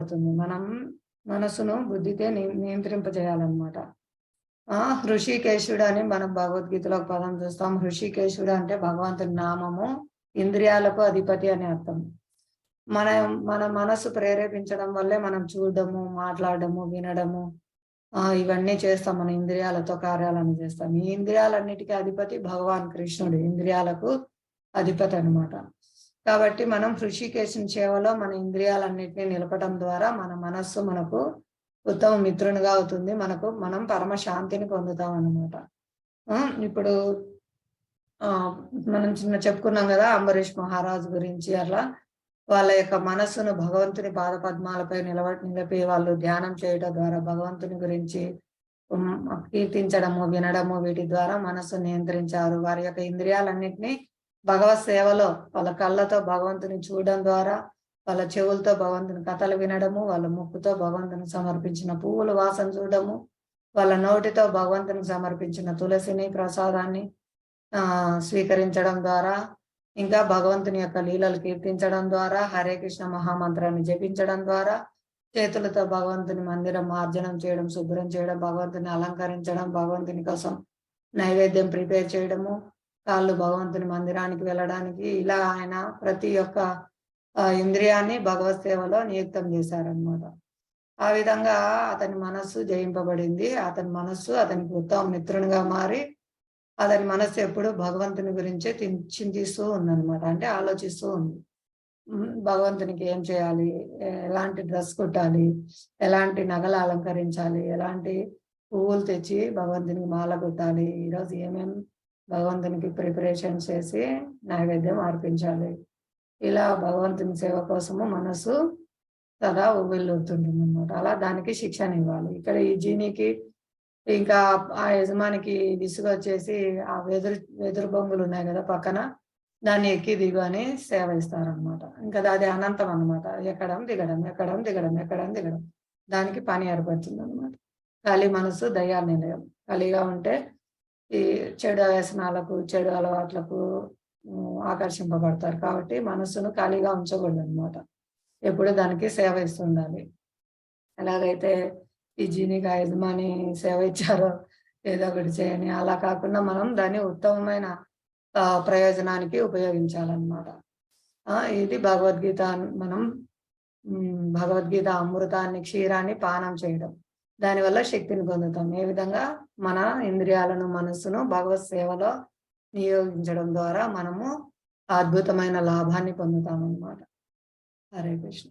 అవుతుంది. మనం మనసును బుద్ధితే ని- నియంత్రింపజేయాలన్నమాట. ఆ హృషికేశుడు అని మనం భగవద్గీతలో ఒక పదం చూస్తాం. హృషికేశుడు అంటే భగవంతుని నామము ఇంద్రియాలకు అధిపతి అని అర్థం. మన మన మనసు ప్రేరేపించడం వల్లే మనం చూడడము మాట్లాడము వినడము ఆ ఇవన్నీ చేస్తాం. మన ఇంద్రియాలతో కార్యాలను చేస్తాం. ఈ ఇంద్రియాలన్నిటికీ అధిపతి భగవాన్ కృష్ణుడు. ఇంద్రియాలకు అధిపతి అన్నమాట. కాబట్టి మనం హృషికేశం సేవలో మన ఇంద్రియాలన్నిటిని నిలపడం ద్వారా మన మనస్సు మనకు ఉత్తమ మిత్రునిగా అవుతుంది. మనకు మనం పరమ శాంతిని పొందుతాం అన్నమాట. ఇప్పుడు ఆ మనం చిన్న చెప్పుకున్నాం కదా అంబరీష్ మహారాజ్ గురించి అట్లా. వాళ్ళ యొక్క మనస్సును భగవంతుని పాదపద్మాలపై నిలవ నిలిపి వాళ్ళు ధ్యానం చేయడం ద్వారా భగవంతుని గురించి కీర్తించడము వినడము వీటి ద్వారా మనస్సు నియంత్రించారు. వారి యొక్క ఇంద్రియాలన్నింటినీ భగవత్ సేవలో వాళ్ళ కళ్ళతో భగవంతుని చూడడం ద్వారా వాళ్ళ చెవులతో భగవంతుని కథలు వినడము వాళ్ళ ముక్కుతో భగవంతుని సమర్పించిన పువ్వుల వాసన చూడడము వాళ్ళ నోటితో భగవంతునికి సమర్పించిన తులసిని ప్రసాదాన్ని ఆ స్వీకరించడం ద్వారా ఇంకా భగవంతుని యొక్క లీలలు కీర్తించడం ద్వారా హరే కృష్ణ మహామంత్రాన్ని జపించడం ద్వారా చేతులతో భగవంతుని మందిరం మార్జనం చేయడం శుభ్రం చేయడం భగవంతుని అలంకరించడం భగవంతుని కోసం నైవేద్యం ప్రిపేర్ చేయడము కాళ్ళు భగవంతుని మందిరానికి వెళ్ళడానికి ఇలా ఆయన ప్రతి ఒక్క ఇంద్రియాన్ని భగవత్ సేవలో నియుక్తం చేశారనమాట ఆ విధంగా అతని మనస్సు జయింపబడింది. అతని మనస్సు అతనికి ఉత్తమ మిత్రునిగా మారి అతని మనస్సు ఎప్పుడు భగవంతుని గురించే చింతిస్తూ ఉందన్నమాట. అంటే ఆలోచిస్తూ ఉంది. భగవంతునికి ఏం చేయాలి? ఎలాంటి డ్రెస్ కుట్టాలి? ఎలాంటి నగలు అలంకరించాలి? ఎలాంటి పువ్వులు తెచ్చి భగవంతునికి మాల కుట్టాలి? ఈరోజు ఏమేమి భగవంతునికి ప్రిపరేషన్ చేసి నైవేద్యం అర్పించాలి. ఇలా భగవంతుని సేవ కోసము మనసు సదా ఉవ్విల్లుతుంది అనమాట అలా దానికి శిక్షణ ఇవ్వాలి ఇక్కడ ఈ జీనికి ఇంకా ఆ యజమానికి విసుగు వచ్చేసి ఆ వెదురు వెదురు బొంగులు ఉన్నాయి కదా పక్కన దాన్ని ఎక్కి దిగు అని సేవ ఇస్తారనమాట ఇంకా అది అనంతం అన్నమాట. ఎక్కడం దిగడం ఎక్కడం దిగడం ఎక్కడం దిగడం. దానికి పని ఏర్పడుతుంది అనమాట ఖాళీ మనసు దయా నిలయం. ఖాళీగా ఉంటే చెడు వ్యసనాలకు చెడు అలవాట్లకు ఆకర్షింపబడతారు. కాబట్టి మనసును ఖాళీగా ఉంచకూడదు అనమాట ఎప్పుడు దానికి సేవ ఇస్తుండాలి. ఎలాగైతే ఈ జీనికి యజమాని సేవ ఇచ్చారో ఏదో ఒకటి చేయని అలా కాకుండా మనం దాన్ని ఉత్తమమైన ఆ, ప్రయోజనానికి ఉపయోగించాలన్నమాట. ఆ ఇది భగవద్గీత మనం భగవద్గీత అమృతాన్ని క్షీరాన్ని పానం చేయడం. దానివల్ల శక్తిని పొందుతాం. ఏ విధంగా? మన ఇంద్రియాలను మనస్సును భగవత్ సేవలో నియోగించడం ద్వారా మనము అద్భుతమైన లాభాన్ని పొందుతాం అన్నమాట హరే కృష్ణ.